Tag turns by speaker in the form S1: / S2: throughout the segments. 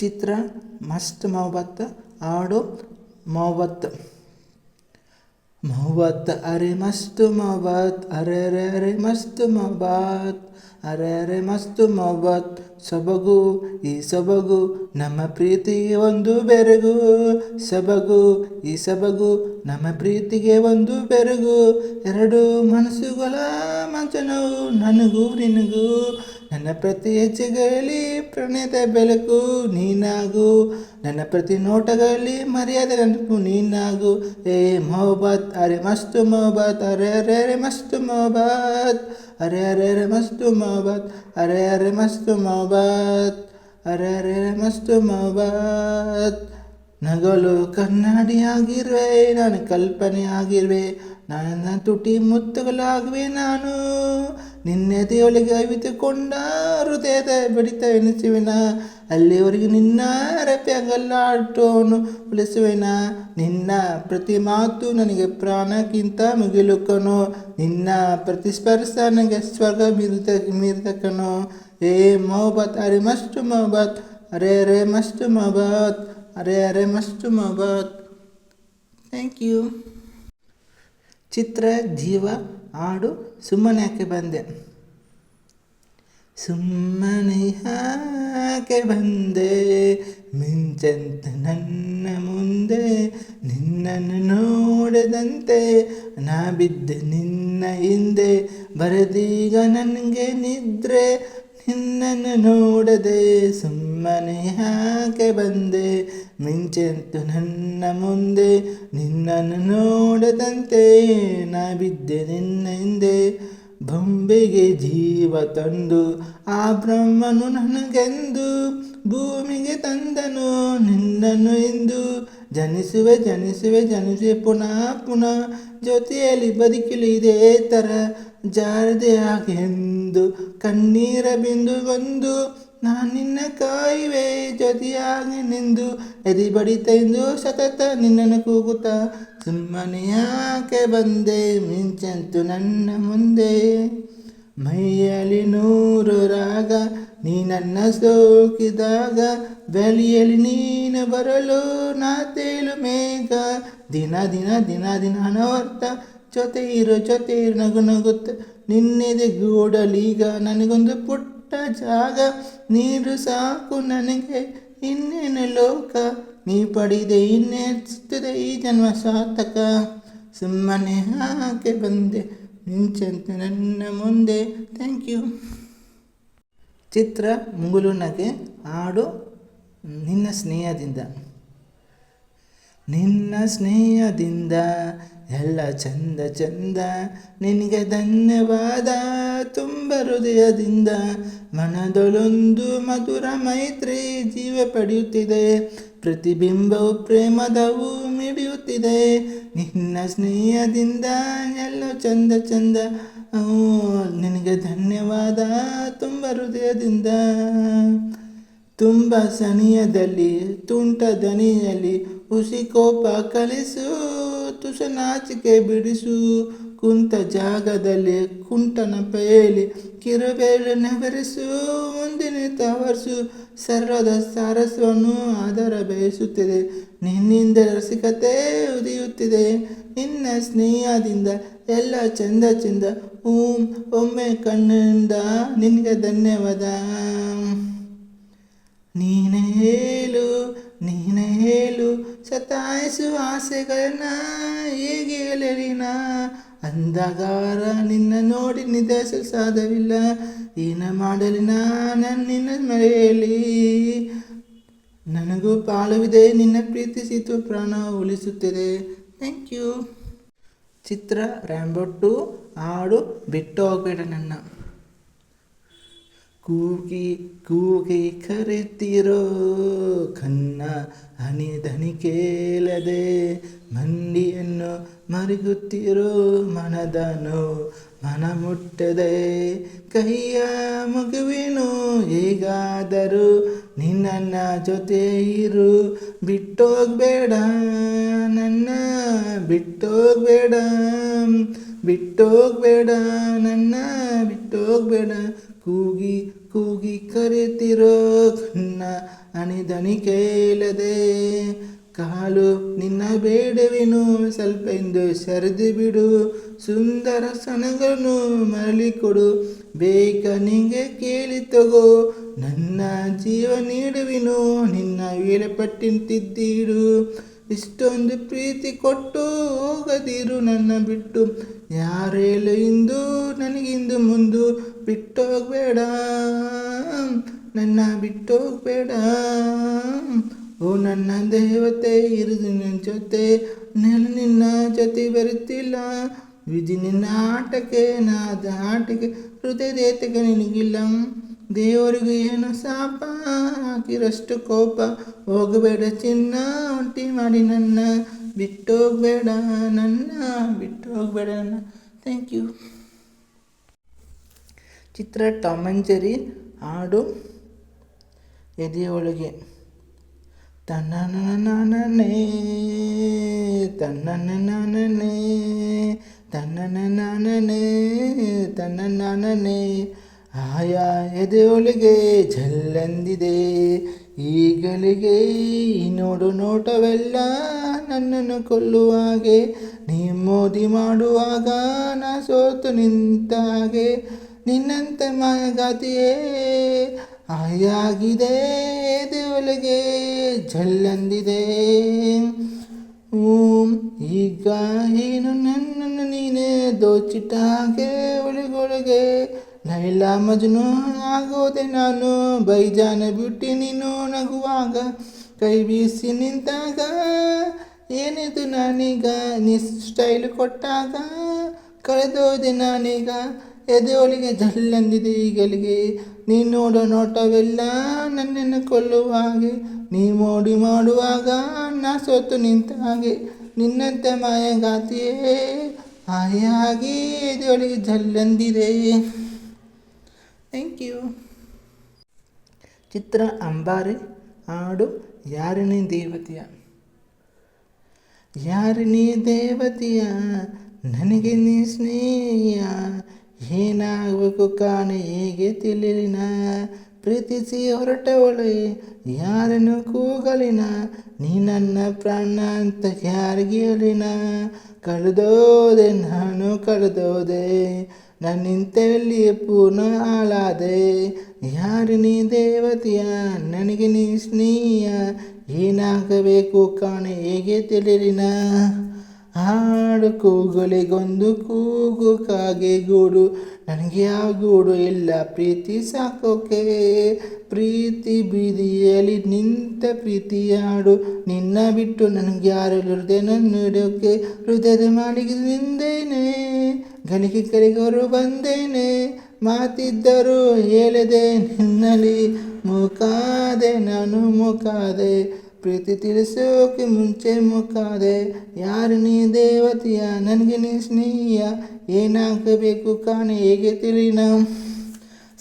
S1: ಚಿತ್ರ, ಮಸ್ತ್ ಮೊಹಬತ್ ಹಾಡು ಮೊಹಬತ್ ಮೊಹಬತ್ ಅರೆ ಮಸ್ತ್ ಮೊಹಬತ್ ಅರೆ ಅರೆ ಅರೆ ಮಸ್ತ್ ಮೊಹಬತ್ ಅರೆ ಅರೆ ಮಸ್ತ್ ಮೊಹಬತ್ ಸೊಬಗು, ಈ ಸೊಬಗು, ನಮ್ಮ ಪ್ರೀತಿಗೆ ಒಂದು ಬೆರಗು. ಸೊಬಗು, ಈ ಸೊಬಗು, ನಮ್ಮ ಪ್ರೀತಿಗೆ ಒಂದು ಬೆರಗು. ಎರಡು ಮನಸ್ಸುಗಳ ಮಂಚನವು, ನನಗೂ ನಿನಗೂ. ನನ್ನ ಪ್ರತಿ ಹೆಜ್ಜೆಗಳಲ್ಲಿ ಪ್ರಣಯದ ಬೆಳಕು ನೀನಾಗು. ನನ್ನ ಪ್ರತಿ ನೋಟಗಳಲ್ಲಿ ಮರ್ಯಾದೆ ನೆನಪು ನೀನಾಗು. ಏ ಮೊಹಬತ್, ಅರೆ ಮಸ್ತು ಮೊಹಬತ್, ಅರೆ ಅರೆ ಅರೆ ಮಸ್ತು ಮೊಹಬತ್. ಅರೆ ಅರೆ ಅರೆ ಮಸ್ತು ಮೊಹಬತ್, ಅರೆ ಅರೆ ಮಸ್ತು ಮೊಹಬತ್. ಅರೆ ಅರೆ ಅರೆ ಮಸ್ತು ಮೊಹಬತ್. ನಗಲು ಕನ್ನಡಿಯಾಗಿರುವೆ, ನಾನು ಕಲ್ಪನೆ ಆಗಿರುವೆ. ನನ್ನ ತುಟಿ ಮುತ್ತುಗಳಾಗುವೆ ನಾನು. ನಿನ್ನೆದೆಯೊಳಗೆ ಅವಿತುಕೊಂಡ ಹೃದಯದ ಬಡಿತ ಎನಿಸುವೆನ. ಅಲ್ಲಿವರೆಗೆ ನಿನ್ನ ರೆಪ್ಪೆಗಲ್ಲಾಟವನ್ನು ಉಳಿಸುವೆನ. ನಿನ್ನ ಪ್ರತಿ ಮಾತು ನನಗೆ ಪ್ರಾಣಕ್ಕಿಂತ ಮುಗಿಲುಕನು. ನಿನ್ನ ಪ್ರತಿಸ್ಪರ್ಶ ನನಗೆ ಸ್ವರ್ಗ ಮೀರಿದ ಮೀರಿದಕನು. ಏ ಮೊಹಬತ್, ಅರೆ ಮಸ್ತು ಮೊಹಬತ್, ಅರೆ ಅರೆ ಮಸ್ತು ಮೊಹಬತ್, ಅರೆ ಅರೆ ಮಸ್ತು ಮೊಹಬತ್. ಥ್ಯಾಂಕ್ ಯು ಚಿತ್ರ, ಜೀವ, ಹಾಡು ಸುಮ್ಮನೆ ಯಾಕೆ ಬಂದೆ? ಸುಮ್ಮನೆ ಯಾಕೆ ಬಂದೆ? ಮಿಂಚಂತ ನನ್ನ ಮುಂದೆ ನಿನ್ನನ್ನು ನೋಡದಂತೆ ನಾ ಬಿದ್ದೆ ನಿನ್ನ ಹಿಂದೆ. ಬರದೀಗ ನನಗೆ ನಿದ್ರೆ ನಿನ್ನನ್ನು ನೋಡದೆ ಸುಮ್ಮನೆ ಯಾಕೆ ಬಂದೆ? ಮಿಂಚೆಂತು ನನ್ನ ಮುಂದೆ ನಿನ್ನನ್ನು ನೋಡದಂತೆ ನಾ ಬಿದ್ದೆ ನಿನ್ನ ಹಿಂದೆ. ಬೊಂಬೆಗೆ ಜೀವ ತಂದು ಆ ಬ್ರಹ್ಮನು ನನಗೆಂದು ಭೂಮಿಗೆ ತಂದನು ನಿನ್ನನ್ನು ಎಂದು ಜನಿಸುವೆ ಜನಿಸುವೆ ಜನಿಸುವೆ ಪುನಃ ಪುನಃ ಜೊತೆಯಲ್ಲಿ ಬದುಕಲು ಇದೇ ಥರ. ಜಾರದೆ ಎಂದು ಕಣ್ಣೀರ ಬಂದು ನಾನು ನಿನ್ನ ಕಾಯುವೆ ಜೊತೆಯಾಗಿ ನಿಂದು. ಎದಿ ಬಡಿತ ಎಂದು ಸತತ ನಿನ್ನನ್ನು ಕೂಗುತ್ತ, ಸುಮ್ಮನೆ ಯಾಕೆ ಬಂದೆ? ಮಿಂಚಂತು ನನ್ನ ಮುಂದೆ. ಮೈಯಲ್ಲಿ ನೂರು ರಾಗ, ನೀ ನನ್ನ ಸೋಕಿದಾಗ ಬೆಲಿಯಲ್ಲಿ ನೀನು ಬರಲು ನಾ ತೇಲು ಮೇಘ ದಿನ ದಿನ ದಿನ ದಿನ ಅನವರ್ತ ಜೊತೆ ಇರೋ ಜೊತೆ ಇರು ನಗು ನಗುತ್ತ ನಿನ್ನೆದೆ ಗೂಡಲೀಗ ನನಗೊಂದು ಪುಟ್ಟ ಜಾಗ. ನೀರು ಸಾಕು ನನಗೆ, ಇನ್ನೇನು ಲೋಕ? ನೀ ಪಡಿದೆ ಇನ್ನೆಚ್ಚಿದೆ ಈ ಜನ್ಮ ಸಾರ್ಥಕ? ಸುಮ್ಮನೆ ಹಾಕೆ ಬಂದೆ, ನಿಂಚಂತ ನನ್ನ ಮುಂದೆ. ಥ್ಯಾಂಕ್ ಯು ಚಿತ್ರ ಮುಗುಲು ನಗೆ ಹಾಡು ನಿನ್ನ ಸ್ನೇಹದಿಂದ. ನಿನ್ನ ಸ್ನೇಹದಿಂದ ಎಲ್ಲ ಚಂದ ಚಂದ ನಿನಗೆ ಧನ್ಯವಾದ. ತುಂಬ ಹೃದಯದಿಂದ ಮನದೊಳೊಂದು ಮಧುರ ಮೈತ್ರಿ ಜೀವ ಪಡೆಯುತ್ತಿದೆ. ಪ್ರತಿಬಿಂಬವು ಪ್ರೇಮದವು ಮಿಡಿಯುತ್ತಿದೆ ನಿನ್ನ ಸ್ನೇಹದಿಂದ ಎಲ್ಲ ಚಂದ ಚಂದ. ನಿನಗೆ ಧನ್ಯವಾದ. ತುಂಬ ಹೃದಯದಿಂದ. ತುಂಬ ಸನಿಯದಲ್ಲಿ ತುಂಟ ದನಿಯಲ್ಲಿ ಹುಸಿ ಕೋಪ ಕಲಿಸು. ತುಸ ನಾಚಿಕೆ ಬಿಡಿಸು ಕುಂತ ಜಾಗದಲ್ಲಿ ಕುಂಟನ ಪೇಲಿ ಕಿರುಬೇಳೆ ನೆವರಿಸು, ಮುಂದಿನ ತವರಿಸು, ಸರ್ವದ ಸಾರಸ್ವವನ್ನು ಆಧಾರ ಬಯಸುತ್ತಿದೆ. ನಿನ್ನಿಂದ ರಸಿಕತೆ ಉದಿಯುತ್ತಿದೆ. ನಿನ್ನ ಸ್ನೇಹದಿಂದ ಎಲ್ಲ ಚಂದ ಚಂದ ಓಂ ಒಮ್ಮೆ ಕಣ್ಣಿಂದ ನಿನಗೆ ಧನ್ಯವಾದ. ನೀನೇ ಹೇಳು ನೀನೇ ಹೇಳು ಸತಾಯಿಸು ಆಸೆಗಳನ್ನ ಹೇಗೆ ಹೇಳಲಿನ ಅಂದಗಾರ ನಿನ್ನ ನೋಡಿ ನಿಧಾಯಿಸಲು ಸಾಧ್ಯವಿಲ್ಲ. ಏನ ಮಾಡಲಿ ನಾನು ನಿನ್ನ ಮರೆಯಲಿ ನನಗೂ ಪಾಲುವಿದೆ ನಿನ್ನ ಪ್ರೀತಿಸಿತು, ಪ್ರಾಣ ಉಳಿಸುತ್ತಿದೆ. ಥ್ಯಾಂಕ್ ಯು ಚಿತ್ರ ರ್ಯಾಂಬೊಟ್ಟು ಹಾಡು ಬಿಟ್ಟು ಹೋಗ್ಬೇಡ ನನ್ನ. ಕೂಗಿ ಕೂಗಿ ಕರೆತಿರೋ ಹನಿ ಧನಿ ಕೇಳದೆ ಮಂಡಿಯನ್ನು ಮರುಗುತ್ತಿರೋ ಮನದನು. ಮನ ಮುಟ್ಟದೆ ಕೈಯ ಮಗುವಿನು ಹೇಗಾದರೂ ನಿನ್ನ ಜೊತೆ ಇರು. ಬಿಟ್ಟೋಗ್ಬೇಡ ನನ್ನ, ಬಿಟ್ಟೋಗ್ಬೇಡ ಬಿಟ್ಟೋಗ್ಬೇಡ ನನ್ನ, ಬಿಟ್ಟೋಗ್ಬೇಡ. ಕೂಗಿ ಕೂಗಿ ಕರೆತಿರೋ ಕನ್ನ ಅಣಿದನಿ ಕೇಳದೆ ಕಾಲು ನಿನ್ನ ಬೇಡವೆನು, ಸ್ವಲ್ಪ ಎಂದು ಸರಿದು ಬಿಡು ಸುಂದರ ಸಣಗಳನ್ನು ಮರಳಿಕೊಡು ಬೇಕ ನಿಂಗೆ ಕೇಳಿ ತಗೋ, ನನ್ನ ಜೀವ ನೀಡುವೆನು, ನಿನ್ನ ವೇಳೆಪಟ್ಟಿಂತಿದ್ದೀಡು ಇಷ್ಟೊಂದು ಪ್ರೀತಿ ಕೊಟ್ಟು ಹೋಗದಿರು ನನ್ನ ಬಿಟ್ಟು. ಯಾರೇಳು ಇಂದು ನನಗಿಂದು ಮುಂದು ಬಿಟ್ಟೋಗ್ಬೇಡ. ನನ್ನ ಬಿಟ್ಟೋಗ್ಬೇಡ. ಓ ನನ್ನ ದೇವತೆ, ಇರುದು ನನ್ನ ಜೊತೆ. ನಾನು ನಿನ್ನ ಜೊತೆ ಬರುತ್ತಿಲ್ಲ. ವಿಧಿ ನಿನ್ನ ಆಟಕ್ಕೆ, ನಾದ ಆಟಕ್ಕೆ ಹೃದಯದೇತಕ್ಕೆ ನಿನಗಿಲ್ಲ. ದೇವರಿಗೆ ಏನು ಶಾಪ ಹಾಕಿರಷ್ಟು ಕೋಪ. ಹೋಗಬೇಡ ಚಿನ್ನ, ಒಂಟಿ ಮಾಡಿ ನನ್ನ. ಬಿಟ್ಟೋಗ್ಬೇಡ ನನ್ನ ಬಿಟ್ಟೋಗ್ಬೇಡ ನನ್ನ. ಥ್ಯಾಂಕ್ ಯು ಚಿತ್ರ ಟಾಮಂಜರಿ ಹಾಡು ಎದೆಯೊಳಗೆ. ತನ್ನನೇ ತನ್ನನೇ ತನ್ನನೇ ತನ್ನನೇ ಆಯಾ ಎದೆಯೊಳಗೆ ಜಲ್ಲಂದಿದೆ ಈಗಲಿಗೆ ನೋಡು ನೋಟವೆಲ್ಲ ನನ್ನನ್ನು ಕೊಲ್ಲುವಾಗೆ ನೀ ಮೋದಿ ಮಾಡುವಾಗ ನಾ ಸೋತು ನಿಂತಾಗೆ ನಿನ್ನಂತೆ ಮಾಯಗಾತಿಯೇ ಆಯಾಗಿದೆ ಎದೆಯೊಳಗೆ ಜಲ್ಲಂದಿದೆ ಓಂ ಈಗ ಏನು ನನ್ನನ್ನು ನೀನೇ ದೋಚಿಟ್ಟಾಗೆ ಒಳಗೊಳಗೆ ಲೈಲಾ ಮಜ್ನು ಆಗೋದೆ ನಾನು, ಬೈಜಾನ ಬಿಟ್ಟು ನೀನು ನಗುವಾಗ, ಕೈ ಬೀಸಿ ನಿಂತಾಗ, ಏನಿದು ನಾನೀಗ, ನೀ ಸ್ಟೈಲ್ ಕೊಟ್ಟಾಗ, ಕಳೆದೋದೆ ನಾನೀಗ, ಎದೆಯೊಳಗೆ ಜಲ್ಲಂದಿದೆ ಈಗಲಿಗೆ, ನೀ ನೋಡೋ ನೋಟವೆಲ್ಲ ನನ್ನನ್ನು ಕೊಲ್ಲುವ ಹಾಗೆ, ನೀ ಮೋಡಿ ಮಾಡುವಾಗ ನಾ ಸೋತು ನಿಂತ ಹಾಗೆ, ನಿನ್ನಂತೆ ಮಾಯಗಾತಿಯೇ ಆಯಾಗಿ ಎದೆಯೊಳಗೆ ಜಲ್ಲಂದಿದೆ. ಥ್ಯಾಂಕ್ ಯು ಚಿತ್ರ ಅಂಬಾರಿ, ಹಾಡು ಯಾರಿನಿ ದೇವತೆಯ? ಯಾರಿನಿ ದೇವತೆಯ? ನನಗೆ ನೀ ಸ್ನೇಹ ಏನಾಗಬೇಕು ಕಾಣೆ, ಹೇಗೆ ತಿಳಿಲಿನ? ಪ್ರೀತಿಸಿ ಹೊರಟವಳೆ ಯಾರನ್ನು ಕೂಗಲಿನ? ನೀ ನನ್ನ ಪ್ರಾಣ ಅಂತ ಯಾರಿಗೆ ಹೇಳಿನ? ಕಳೆದೋದೆ, ನಾನು ಕಳೆದೋದೆ. ನನ್ನಿಂತೆಲ್ಲಿ ಪೂರ್ಣ ಆಳಾದೆ ಯಾರು ನೀ ದೇವತೆಯ? ನನಗೆ ನೀ ಸ್ನೇಹಿಯ. ಏನಾಗಬೇಕು ಕಾಣೆ ಹೇಗೆ ತಿಳಿರಿನ? ಹಾಡು ಕೂಗುಲಿಗೊಂದು ಕೂಗು ಕಾಗೆ ಗೂಡು. ನನಗೆ ಆ ಗೂಡು ಇಲ್ಲ, ಪ್ರೀತಿ ಸಾಕೋಕೆ. ಪ್ರೀತಿ ಬೀದಿಯಲ್ಲಿ ನಿಂತ ಪ್ರೀತಿ ಹಾಡು. ನಿನ್ನ ಬಿಟ್ಟು ನನಗೆ ಯಾರು ಹೃದಯ ನನ್ನ ಹೃದಯದ ಮಾಳಿಗೆ ನಿಂದೇನೆ. ಗಳಿಗೆ ಕಡೆಗವರು ಬಂದೇನೆ, ಮಾತಿದ್ದರು ಹೇಳದೆ ನಿನ್ನಲ್ಲಿ ಮುಖಾದೆ, ನಾನು ಮುಖಾದೆ, ಪ್ರೀತಿ ತಿಳಿಸೋಕೆ ಮುಂಚೆ ಮುಖಾದೆ. ಯಾರು ನೀ ದೇವತೆಯ? ನನಗೆ ನೀ ಸ್ನೇಹಿಯ? ಏನಾಗಬೇಕು ಕಾಣೆ? ಹೇಗೆ ತಿಳಿನ?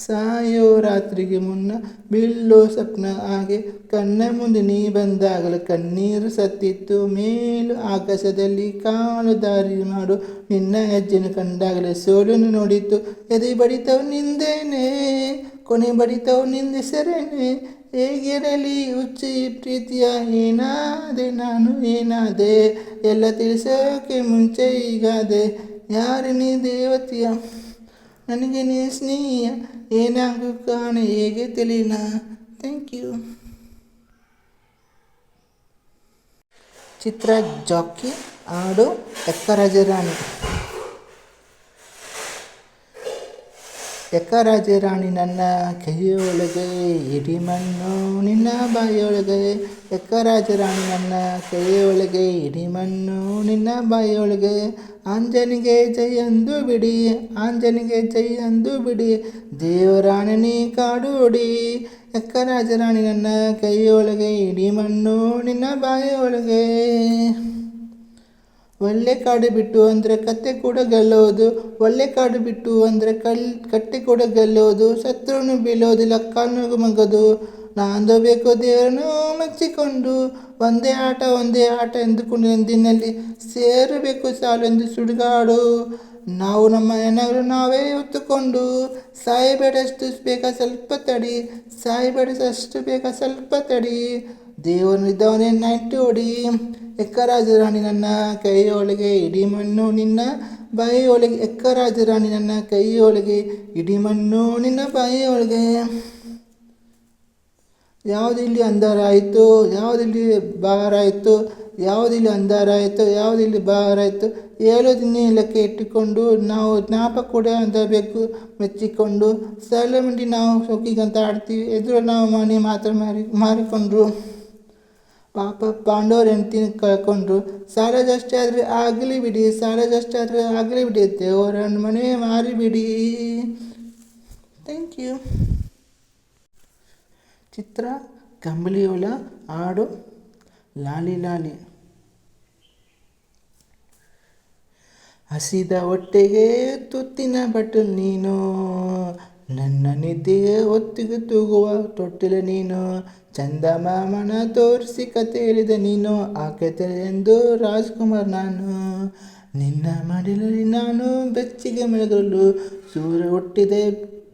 S1: ಸಾಯೋ ರಾತ್ರಿಗೆ ಮುನ್ನ ಬಿಲ್ಲೋ ಸ್ವಪ್ನ ಹಾಗೆ ಕಣ್ಣ ಮುಂದೆ ನೀ ಬಂದಾಗಲೂ ಕಣ್ಣೀರು ಸತ್ತಿತ್ತು. ಮೇಲು ಆಕಾಶದಲ್ಲಿ ಕಾಲು ದಾರಿ ಮಾಡು ನಿನ್ನ ಹೆಜ್ಜೆನು ಕಂಡಾಗಲೇ ಸೋಲನ್ನು ನೋಡಿತ್ತು. ಎದೆ ಬಡಿತವು ನಿಂದೇನೆ? ಕೊನೆ ಬಡಿತವು ನಿಂದಿಸರೇನೆ ಹೇಗಿರಲಿ ಹುಚ್ಚಿ ಪ್ರೀತಿಯ ಏನಾದೆ? ನಾನು ಏನಾದೆ? ಎಲ್ಲ ತಿಳಿಸೋಕೆ ಮುಂಚೆ ಈಗಾದೆ ಯಾರು ನೀ ದೇವತೆಯ? ನನಗೆ ನೀ ಸ್ನೇಹ ಏನಾಗು ಕಾಣೆ ಹೇಗೆ ತಿಳಿನ? ಥ್ಯಾಂಕ್ ಯು ಚಿತ್ರ ಜಾಕಿ ಹಾಡು ಎಕ್ಕರಾಜರಾಣಿ. ಎಕ್ಕರಾಜರಾಣಿ ನನ್ನ ಕೈಯೊಳಗೆ ಇಡಿ ಮಣ್ಣು ನಿನ್ನ ಬಾಯಿಯೊಳಗೆ ಎಕ್ಕರಾಜರಾಣಿ ನನ್ನ ಕೈಯೊಳಗೆ ಇಡಿ ಮಣ್ಣು ನಿನ್ನ ಬಾಯಿಯೊಳಗೆ ಆಂಜನಿಗೆ ಜೈ ಅಂದು ಬಿಡಿ ಆಂಜನಿಗೆ ಜೈ ಅಂದು ಬಿಡಿ ದೇವರಾಣನಿ ಕಾಡುಡಿ ಎಕ್ಕರಾಜರಾಣಿ ನನ್ನ ಕೈಯೊಳಗೆ ಇಡಿ ಮಣ್ಣು ನಿನ್ನ ಬಾಯಿಯೊಳಗೆ ಒಳ್ಳೆ ಕಾಡು ಬಿಟ್ಟು ಅಂದರೆ ಕತ್ತೆ ಕೂಡ ಗೆಲ್ಲೋದು, ಒಳ್ಳೆ ಕಾಡು ಬಿಟ್ಟು ಅಂದರೆ ಕಲ್ ಕಟ್ಟೆ ಕೂಡ ಗೆಲ್ಲೋದು, ಶತ್ರುನು ಬೀಳೋದಿಲ್ಲ ಲಕ್ಕನು ಮಗದು. ನಾಂದು ಬೇಕು ದೇವರನ್ನು ಮೆಚ್ಚಿಕೊಂಡು, ಒಂದೇ ಆಟ ಒಂದೇ ಆಟ ಎಂದುಕೊಂಡು ಎಂದಿನಲ್ಲಿ ಸೇರಬೇಕು ಸಾಲೆಂದು ಸುಡುಗಾಡು. ನಾವು ನಮ್ಮ ಏನಾದರೂ ನಾವೇ ಹೊತ್ತುಕೊಂಡು, ಸಾಯಬೇಡಷ್ಟು ಬೇಗ ಸ್ವಲ್ಪ ತಡಿ, ಸಾಯಬೇಡಷ್ಟು ಬೇಗ ಸ್ವಲ್ಪ ತಡಿ. ದೇವನು ಇದ್ದವನೇ ಎಕ್ಕರಾಜರಾಣಿ ನನ್ನ ಕೈಯೊಳಗೆ ಇಡೀ ಮಣ್ಣು ನಿನ್ನ ಬಾಯಿಯೊಳಗೆ. ಎಕ್ಕರಾಜರಾಣಿ ನನ್ನ ಕೈಯೊಳಗೆ ಇಡೀ ಮಣ್ಣು ನಿನ್ನ ಬಾಯಿಯೊಳಗೆ. ಯಾವುದಿಲ್ಲಿ ಅಂಧಾರ ಆಯಿತು, ಯಾವುದಿಲ್ಲಿ ಬಾರಾಯಿತು ಆಯಿತು, ಯಾವುದಿಲ್ಲಿ ಆಯಿತು, ಯಾವುದಿಲ್ಲಿ ಭಾರ ಆಯಿತು ದಿನ ಲೆಕ್ಕ ಇಟ್ಟುಕೊಂಡು ನಾವು ಜ್ಞಾಪ ಕೂಡ ಅಂತಬೇಕು ಮೆಚ್ಚಿಕೊಂಡು ಸಲಮಂಡಿ ನಾವು ಸೊಕ್ಕಿಗಂತ ಆಡ್ತೀವಿ. ಎದುರು ನಾವು ಮನೆ ಮಾತ್ರ ಮಾರಿ, ಮಾರಿಕೊಂಡ್ರು. ಪಾಪ ಪಾಂಡವ್ರ ಹೆಂಡ್ತಿನ ಕಳ್ಕೊಂಡ್ರು ಸಾಲದಷ್ಟೇ ಆದರೆ ಆಗಲಿ ಬಿಡಿ ಸಾಲದಷ್ಟೇ ಆದರೆ ಆಗಲಿ ಬಿಡಿ ದೇವರ ಮನೆ ಮಾರಿಬಿಡಿ ಥ್ಯಾಂಕ್ ಯು ಚಿತ್ರ, ಕಂಬಳಿಯೋಳ, ಹಾಡು, ಲಾಲಿ ಲಾಲಿ. ಹಸಿದ ಹೊಟ್ಟೆಗೆ ತುತ್ತಿನ ಬಟ್ಟಲು ನೀನು. ನನ್ನ ನಿದ್ದೆ ಹೊತ್ತಿಗೆ ತೂಗುವ ತೊಟ್ಟಿಲ ನೀನು, ಚಂದ ಮಾಮನ ತೋರಿಸಿ ಕತೆ ಹೇಳಿದ ನೀನು ಎಂದು ರಾಜ್ಕುಮಾರ್ ನಾನು. ನಿನ್ನ ಮಡಿಲಲ್ಲಿ ನಾನು ಬೆಚ್ಚಿಗೆ ಮಲಗಲು ಸೂರ್ಯ ಹುಟ್ಟಿದೆ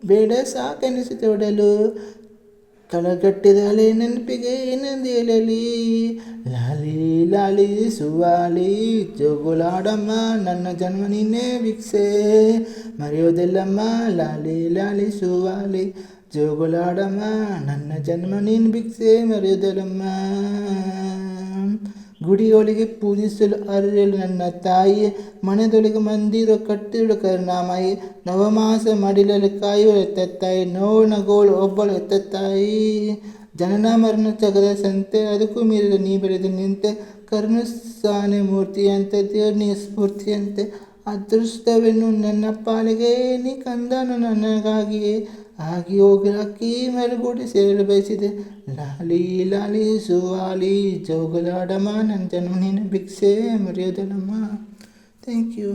S1: ಬೇಡ ಸಾಕೆನಿಸಿತು ಹೊಡಲು ಕಳಗಟ್ಟಿದ ಅಲೆ ನೆನಪಿಗೆ ಏನಂದು ಹೇಳಲಿ ಲಾಲಿ ಲಾಲಿ ಸುವಾಲಿ ಜೋಗುಲಾಡಮ್ಮ ನನ್ನ ಜನ್ಮ ನೀನೇ ಭಿಕ್ಷೆ ಮರೆಯೋದಿಲ್ಲಮ್ಮ ಲಾಲಿ ಲಾಲಿ ಸುವಾಲಿ ಜೋಗುಲಾಡಮ್ಮ ನನ್ನ ಜನ್ಮ ನೀನು ಭಿಕ್ಷೆ ಮರೆಯೋದಿಲ್ಲಮ್ಮ ಗುಡಿಯೊಳಗೆ ಪೂಜಿಸಲು ಅರಿಯಲು ನನ್ನ ತಾಯಿ ಮನೆದೊಳಗೆ ಮಂದಿರ ಕಟ್ಟಿರು ಕರುಣಾಮಯಿ. ನವಮಾಸ ಮಡಿಲಲ್ಲಿ ಕಾಯುವ ಎತ್ತತ್ತಾಯಿ, ನೋವಿನ ಗೋಳು ಒಬ್ಬಳು ಎತ್ತತ್ತಾಯಿ. ಜನನ ಮರಣ ಚಗದ ಸಂತೆ ಅದಕ್ಕೂ ಮೀರಿದ ನೀ ಬೆಳೆದು ನಿಂತೆ. ಕರುಣಸಾನೆ ಮೂರ್ತಿಯಂತೆ ದೇವ್ರ ಸ್ಫೂರ್ತಿಯಂತೆ. ಅದೃಷ್ಟವೆನ್ನು ನನ್ನ ಪಾಲಿಗೆ, ನೀ ಕಂದನು ನನಗಾಗಿಯೇ ಆಗಿ ಹೋಗಿ ಅಕ್ಕಿ ಮೇಲುಗೂಡಿ ಸೇರಲು ಬಯಸಿದೆ. ಲಾಲಿ ಲಾಲಿ, ಸುವಾಲಿ, ಜೋಗಲಾಡಮ್ಮ ನನ್ನ ಜನ್ಮ ನೀನು ಭಿಕ್ಷೆ ಮರೆಯೋದಲ್ಲಮ್ಮ ಥ್ಯಾಂಕ್ ಯು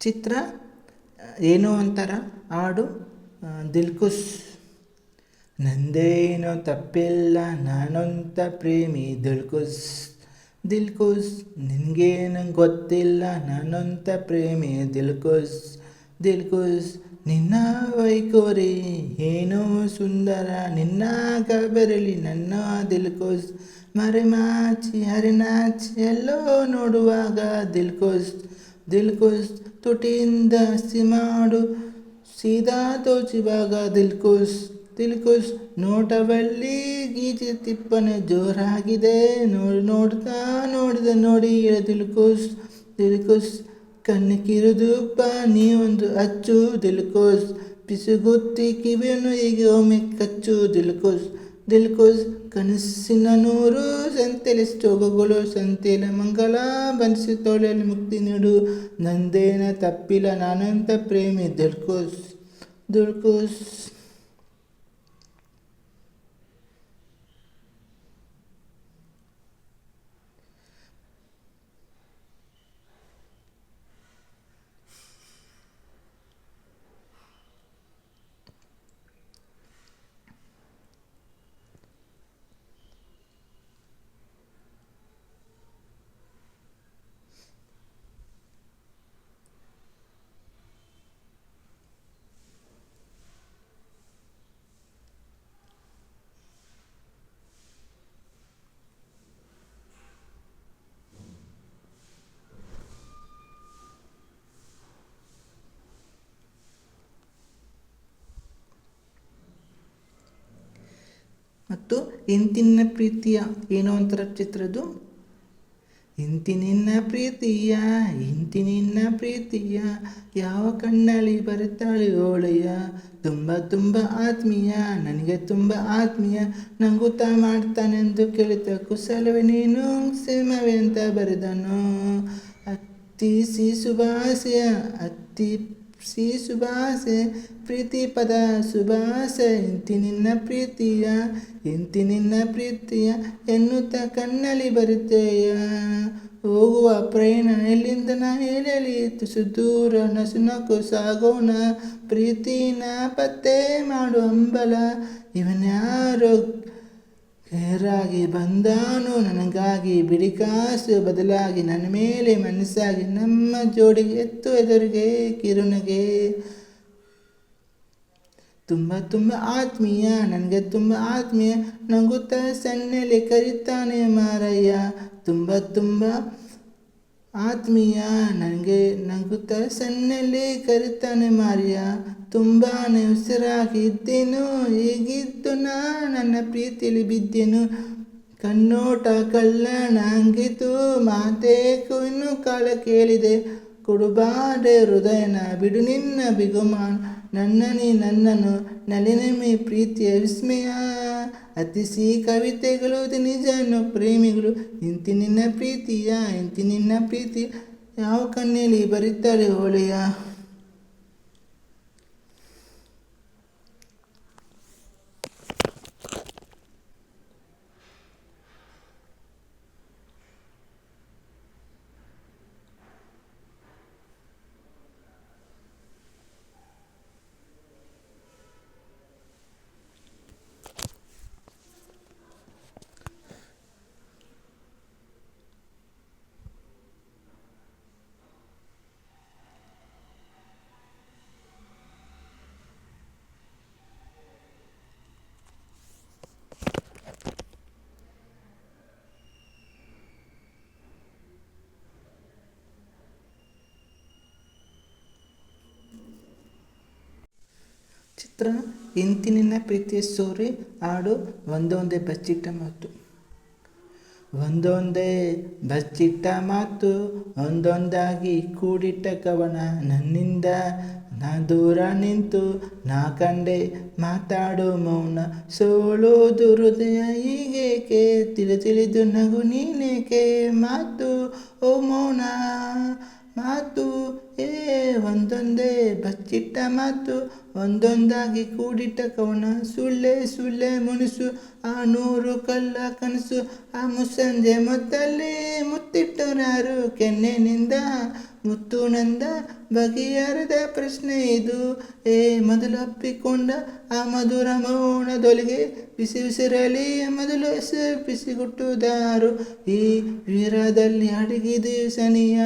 S1: ಚಿತ್ರ, ಏನು ಅಂತಾರ? ಹಾಡು ದಿಲ್ಕುಸ್. ನಂದೇನೋ ತಪ್ಪಿಲ್ಲ, ನಾನೊಂತ ಪ್ರೇಮಿ ದಿಲ್ಕುಸ್. ದಿಲ್ಕುಸ್, ನಿನಗೇನು ಗೊತ್ತಿಲ್ಲ, ನಾನೊಂತ ಪ್ರೇಮಿ ದಿಲ್ಕುಶ್ ದಿಲ್ಕುಶ್ ನಿನ್ನ ವೈಕೋರಿ ಏನೋ ಸುಂದರ ನಿನ್ನ ಕಬರಲಿ ನನ್ನ ದಿಲ್ಕುಶ್ ಮರೆಮಾಚಿ ಹರಿನಾಚಿ ಎಲ್ಲೋ ನೋಡುವಾಗ ದಿಲ್ಕುಸ್ ದಿಲ್ಕುಸ್ ತುಟಿಯಿಂದ ಹಸಿ ಮಾಡು ಸೀದಾ ತೋಚಿವಾಗ ದಿಲ್ಕುಸ್ ದಿಲ್ಕುಶ್ ನೋಟವಲ್ಲಿ ಗೀಚಿ ತಿಪ್ಪನೆ ಜೋರಾಗಿದೆ ನೋಡಿ ನೋಡ್ತಾ ನೋಡಿದ ನೋಡಿ ತಿಲ್ಕುಸ್ ದಿಲ್ಕುಶ್ ದಿಲ್ಕುಶ್ ಕಣ್ಣು ಕಿರುದುಪ್ಪ ನೀ ಒಂದು ಅಚ್ಚು, ದಿಲ್ಕೋಸ್. ಪಿಸುಗುತ್ತಿ ಕಿವಿಯನ್ನು ಹೀಗೆ ಒಮ್ಮೆ ಕಚ್ಚು, ದಿಲ್ಕೋಸ್. ದಿಲ್ಕೋಸ್, ಕನಸಿನ ನೂರು ಸಂತೆಲಿ ಸ್ಟೋಗಗಳು ಸಂತೆಲ ಮಂಗಳ ಬಂಧಿಸಿ ತೋಳಲ್ಲಿ ಮುಕ್ತಿ ನೀಡು. ನಂದೇನ ತಪ್ಪಿಲ್ಲ, ನಾನಂತ ಪ್ರೇಮಿ ದಿಲ್ಕೋಸ್. ದಿಲ್ಕುಶ್ ಮತ್ತು ಇಂತಿನ ಪ್ರೀತಿಯ ಏನೋ ಒಂಥರ ಚಿತ್ರದ್ದು? ಇಂತಿನಿನ್ನ ಪ್ರೀತಿಯ ಇಂತಿನಿನ್ನ ಪ್ರೀತಿಯ, ಯಾವ ಕಣ್ಣಲ್ಲಿ ಬರುತ್ತಾಳೆ ಓಳೆಯ? ತುಂಬ ತುಂಬ ಆತ್ಮೀಯ, ನನಗೆ ತುಂಬ ಆತ್ಮೀಯ ನಂಗೂತ ಮಾಡ್ತಾನೆಂದು ಕೇಳಿದ ಕುಶಲವೇ ನೀನು ಸಿಂಹವೇ ಅಂತ ಬರೆದನು. ಅತ್ತಿ ಸಿ ಸುಭಾಷೆಯ ಅತ್ತಿ ಸಿ ಸುಭಾಸೆ, ಪ್ರೀತಿ ಪದ ಸುಭಾಷೆ ಇಂತಿ ನಿನ್ನ ಪ್ರೀತಿಯ ಇಂತಿ ನಿನ್ನ ಪ್ರೀತಿಯ, ಎನ್ನುತ್ತ ಕಣ್ಣಲ್ಲಿ ಬರುತ್ತೆಯ. ಹೋಗುವ ಪ್ರಯಾಣ ಎಲ್ಲಿಂದ ನಾ ಹೇಳಲಿ? ತುಸು ದೂರ ನಸುನಕು ಸಾಗೋಣ, ಪ್ರೀತಿನ ಪತ್ತೆ ಮಾಡು ಅಂಬಲ. ಇವನ್ಯಾರೋ ಹೇರಾಗಿ ಬಂದಾನು, ನನಗಾಗಿ ಬಿಡಿಕಾಸು ಬದಲಾಗಿ ನನ್ನ ಮೇಲೆ ಮನಸ್ಸಾಗಿ ನಮ್ಮ ಜೋಡಿಗೆ ಎತ್ತು ಎದುರಿಗೆ ಕಿರುನಗೆ. ತುಂಬ ತುಂಬ ಆತ್ಮೀಯ, ನನಗೆ ತುಂಬ ಆತ್ಮೀಯ, ನಂಗುತ್ತ ಸಣ್ಣಲ್ಲಿ ಕರಿತಾನೆ ಮಾರಯ್ಯ. ತುಂಬ ತುಂಬ ಆತ್ಮೀಯ ನನಗೆ ನಗುತ್ತ ಸಣ್ಣಲ್ಲಿ ಕರಿತಾನೆ ಮಾರಿಯ ತುಂಬಾ ಉಸಿರಾಗಿದ್ದೇನು, ಹೀಗಿದ್ದು ನಾ ನನ್ನ ಪ್ರೀತಿಯಲ್ಲಿ ಬಿದ್ದೇನು, ಕಣ್ಣೋಟ ಕಳ್ಳಣ ಹಂಗಿತು ಮಾತೇಕು ಇನ್ನು ಕಾಲ ಕೇಳಿದೆ ಕೊಡುಬಾಡೆ ಹೃದಯನ, ಬಿಡು ನಿನ್ನ ಬಿಗುಮಾನ ನನ್ನ ನೀ ನಲಿನಮೆ ಪ್ರೀತಿಯ ವಿಸ್ಮಯ. ಅತಿಸಿ ಕವಿತೆಗಳು ನಿಜನು ಪ್ರೇಮಿಗಳು. ಇಂತಿ ನಿನ್ನ ಪ್ರೀತಿಯ, ಇಂತಿ ನಿನ್ನ ಪ್ರೀತಿ. ಯಾವ ಕಣ್ಣಲ್ಲಿ ಬರೀತಾರೆ ಹೋಳಿಯ? ಚಿತ್ರ ಇಂತಿ ನಿನ್ನ ಆಡು ಒಂದೊಂದೇ ಬಚ್ಚಿಟ್ಟ ಮಾತು. ಒಂದೊಂದೇ ಬಚ್ಚಿಟ್ಟ ಮಾತು, ಒಂದೊಂದಾಗಿ ಕೂಡಿಟ್ಟ ಕವನ ನನ್ನಿಂದ. ನಾ ದೂರ ನಿಂತು ನಾ ಕಂಡೆ ಮಾತಾಡೋ ಮೌನ ಸೋಲೋದು ಹೃದಯ ಹೀಗೇಕೆ? ತಿಳಿ ತಿಳಿದು ನಗು ನೀನೇಕೆ? ಮಾತು, ಓ ಮೌನ, ಮಾತು ಏ ಒಂದೊಂದೇ ಬಚ್ಚಿಟ್ಟ ಮಾತು, ಒಂದೊಂದಾಗಿ ಕೂಡಿಟ್ಟ ಕವನ, ಸುಳ್ಳೆ ಸುಳ್ಳೆ ಮುನಿಸು, ಆ ನೂರು ಕಲ್ಲ ಕನಸು, ಆ ಮುಸಂಜೆ ಮೊತ್ತಲ್ಲಿ ಮುತ್ತಿಟ್ಟರಾರು ಕೆನ್ನೆನಿಂದ ಮುತ್ತು ಬಗೆಯರದ ಪ್ರಶ್ನೆ ಇದು. ಏ ಮೊದಲಪ್ಪಿಕೊಂಡ ಆ ಮಧುರ ಮೌನದೊಳಗೆ ಬಿಸಿ ಉಸಿರಲಿ ಮೊದಲು ಬಿಸಿಗುಟ್ಟುದಾರು. ಈ ವೀರದಲ್ಲಿ ಅಡಗಿದೆ ಸನಿಯ,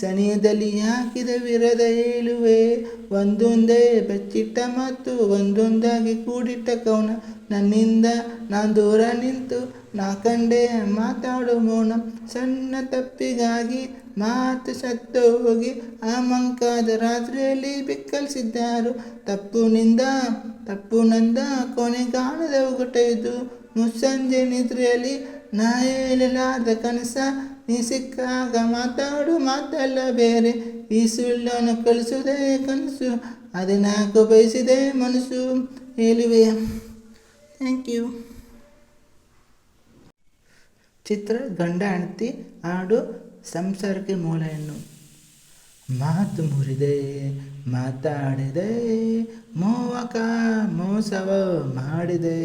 S1: ಸನಿಯದಲ್ಲಿ ಹಾಕಿದ ವೀರದ ಹೇಳುವೆ ಒಂದೊಂದೇ ಬೆಚ್ಚಿಟ್ಟ ಮತ್ತು ಒಂದೊಂದಾಗಿ ಕೂಡಿಟ್ಟ ಕೌನ. ನನ್ನಿಂದ ನಾನು ದೂರ ನಿಂತು ನಾ ಕಂಡೆ ಮಾತಾಡು ಮೌನ. ಸಣ್ಣ ತಪ್ಪಿಗಾಗಿ ಮಾತು ಸತ್ತು ಹೋಗಿ ಆ ಮಂಕಾದ ರಾತ್ರಿಯಲ್ಲಿ ಬಿಕ್ಕಲ್ಸಿದ್ದಾರು. ತಪ್ಪು ನಿಂದ, ತಪ್ಪು ನಂದ ಕೊನೆಗಾಣದ ಒಗಟ ಇದು ಮುಸ್ಸಂಜೆ ನಿದ್ರೆಯಲ್ಲಿ ನಾ ಕನಸ, ನೀ ಸಿಕ್ಕಾಗ ಮಾತಾಡು, ಮಾತಲ್ಲ ಬೇರೆ. ಈ ಸುಳ್ಳನ್ನು ಕಳಿಸುವುದೇ ಕನಸು, ಅದನ್ನಾಕು ಬಯಸಿದೆ ಮನಸ್ಸು. ಹೇಳುವೆ ಥ್ಯಾಂಕ್ ಯು. ಚಿತ್ರ ಗಂಡ, ಹೆಂಡತಿ ಹಾಡು ಸಂಸಾರಕ್ಕೆ ಮೂಲ ಹೆಣ್ಣು ಮಾತು ಮುರಿದೆ, ಮಾತಾಡಿದೆ, ಮೋವಕ ಮೋಸವ ಮಾಡಿದೆ,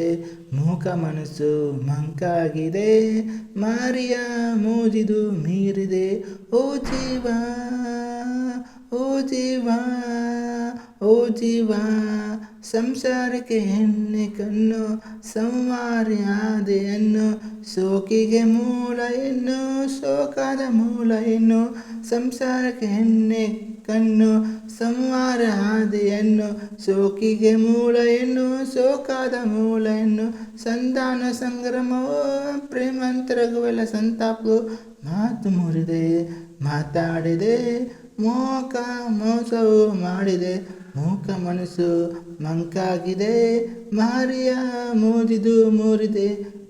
S1: ಮೂಕ ಮನಸ್ಸು ಮಂಕಾಗಿದೆ, ಮಾರಿಯ ಮೋಜಿದು ಮೀರಿದೆ, ಓ ಜೀವ ಓ ಜೀವ ಓ ಜೀವ. ಸಂಸಾರಕ್ಕೆ ಹೆಣ್ಣೆ ಕಣ್ಣು ಸಂವಾರ್ಯಾದೆಯನ್ನು ಸೋಕಿಗೆ ಮೂಲ ಎನ್ನು ಸೋಕಾದ ಮೂಲ ಎನ್ನು ಸಂಸಾರಕ್ಕೆ ಹೆಣ್ಣೆ ಕಣ್ಣು ಸಂವಾರ ಆದೆಯನ್ನು ಸೋಕಿಗೆ ಮೂಲ ಎನ್ನು ಸೋಕಾದ ಮೂಲ ಎನ್ನು ಸಂತಾನ ಸಂಗ್ರಮವೋ ಪ್ರೇಮಾಂತರಗುವೆಲ್ಲ ಸಂತಾಪವು. ಮಾತು ಮುರಿದೆ, ಮಾತಾಡಿದೆ, ಮೋಕ ಮೋಸವು ಮಾಡಿದೆ. ಮೂಕ ಮನಸ್ಸು ಮಂಕಾಗಿದೆ, ಮಾರಿಯ ಮೋದಿದು ಮೂರಿದೆ.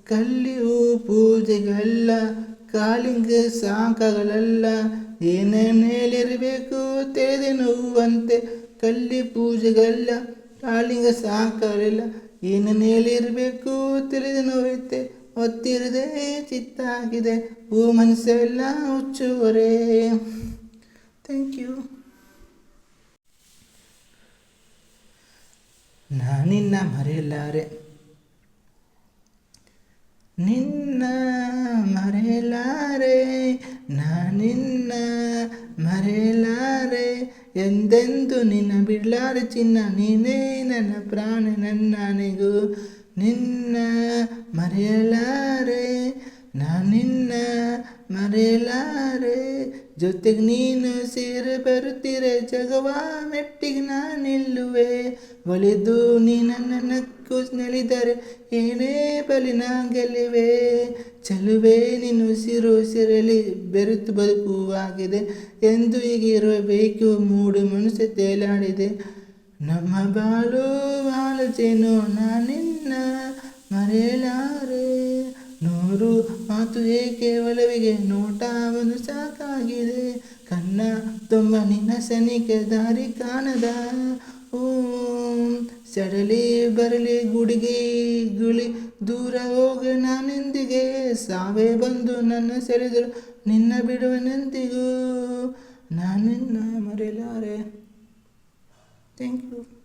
S1: ಕಲ್ಲಿಯು ಪೂಜೆಗಳೆಲ್ಲ, ಕಾಲಿಂಗ ಸಾಂಕಗಳೆಲ್ಲ ಏನೇನು ಹೇಳಿರಬೇಕು ತಿಳಿದೆ ನೋವಂತೆ ಕಲ್ಲಿ ಪೂಜೆಗಳೆಲ್ಲ, ಕಾಲಿಂಗ ಸಾಂಕಗಳೆಲ್ಲ ಏನೇನು ಹೇಳಿರಬೇಕು ತಿಳಿದು ನೋಯುತ್ತೆ ಒತ್ತಿರದೆ ಚಿತ್ತಾಗಿದೆ, ಹೂ ಮನಸ್ಸೆಲ್ಲ ಹುಚ್ಚುವರೇ. ಥ್ಯಾಂಕ್ ಯು ನಾನಿನ್ನ ಮರೆಯಲಾರೆ. ನಿನ್ನ ಮರೆಯಲಾರೆ ನಾನಿನ್ನ ಮರೆಯಲಾರೆ. ಎಂದೆಂದು ನಿನ್ನ ಬಿಡಲಾರೆ ಚಿನ್ನ, ನೀನೇ ನನ್ನ ಪ್ರಾಣ ನನ್ನನಿಗೂ ನಿನ್ನ ಮರೆಯಲಾರೆ ನಾನಿನ್ನ ನಿನ್ನ ಮರೆಯಲಾರೆ. ಜೊತೆಗೆ ನೀನು ಸೇರಿ ಬರುತ್ತೀರ ಜಗವ ಮೆಟ್ಟಿಗೆ ನಾನು ನಿಲ್ಲುವೆ. ಒಲಿದು ನೀ ನನ್ನ ನಕ್ಕು ನೆಲಿದರೆ ಏನೇ ಬಲಿ ನಾ ಗೆಲ್ಲುವೆ. ಚೆಲುವೆ ನೀನು ಸಿರು ಸಿರಲಿ ಬೆರೆತು ಬದುಕುವಾಗಿದೆ. ಎಂದು ಹೀಗಿರಬೇಕು ಮೂಡು ಮನುಷ್ಯ ತೇಲಾಡಿದೆ. ನಮ್ಮ ಬಾಳು ಬಾಳಚೇನು ನಾನಿನ್ನ ಮರೆಯಲಾರೆ. ನೂರು ಮಾತು ಏಕೆ ಒಲವಿಗೆ ನೋಟ ಒಂದು ಸಾಕಾಗಿದೆ. ಕಣ್ಣ ತುಂಬ ನಿನ್ನ ಸನಿಕೆ ದಾರಿ ಕಾಣದ. ಓಂ, ಸಡಲಿ ಬರಲಿ ಗುಡಿಗೆ ಗುಳಿ, ದೂರ ಹೋಗ ನಾನೆಂದಿಗೆ. ಸಾವೇ ಬಂದು ನನ್ನ ಸೆಳೆದರು ನಿನ್ನ ಬಿಡುವನೆಂದಿಗೂ ನಾನಿನ್ನ ಮರೆಯಲಾರೆ. Thank you